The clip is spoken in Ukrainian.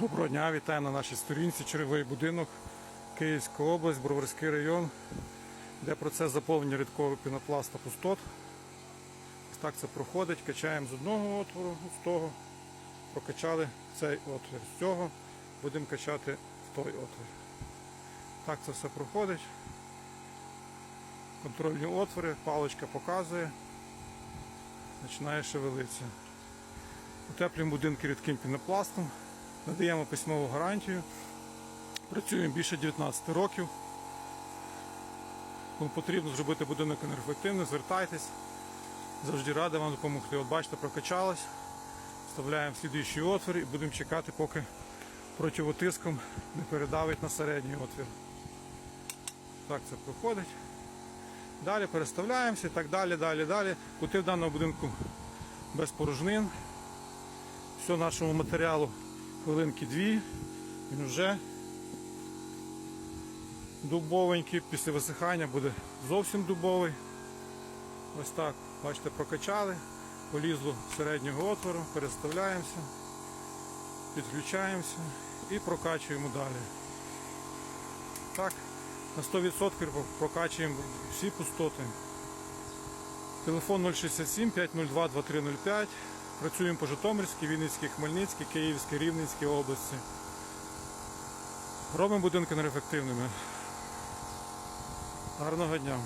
Доброго дня, вітаю на нашій сторінці Черевий будинок, Київська область, Броварський район, де процес заповнення рідкого пінопласта пустот. Ось так це проходить. Качаємо з одного отвору, з того. Прокачали цей отвір з цього, будемо качати в той отвір. Так це все проходить. Контрольні отвори, паличка показує, починає шевелитися. Утеплюємо будинки рідким пінопластом, надаємо письмову гарантію. Працюємо більше 19 років. Кому потрібно зробити будинок енергоефективним, звертайтесь. Завжди радий вам допомогти. От бачите, прокачалось. Вставляємо слідуючий отвір і будемо чекати, поки противотиском не передавить на середній отвір. Так це проходить. Далі переставляємося і так далі, далі, далі. Кути в даному будинку без порожнин. Все нашому матеріалу хвилинки дві. Він вже дубовенький. Після висихання буде зовсім дубовий. Ось так, бачите, прокачали, полізло середнього отвору, переставляємося, підключаємося і прокачуємо далі. Так, на 100% прокачуємо всі пустоти. Телефон 067 502 2305. Працюємо по Житомирській, Вінницькій, Хмельницькій, Київській, Рівненській області. Робимо будинки енергоефективними. Гарного дня!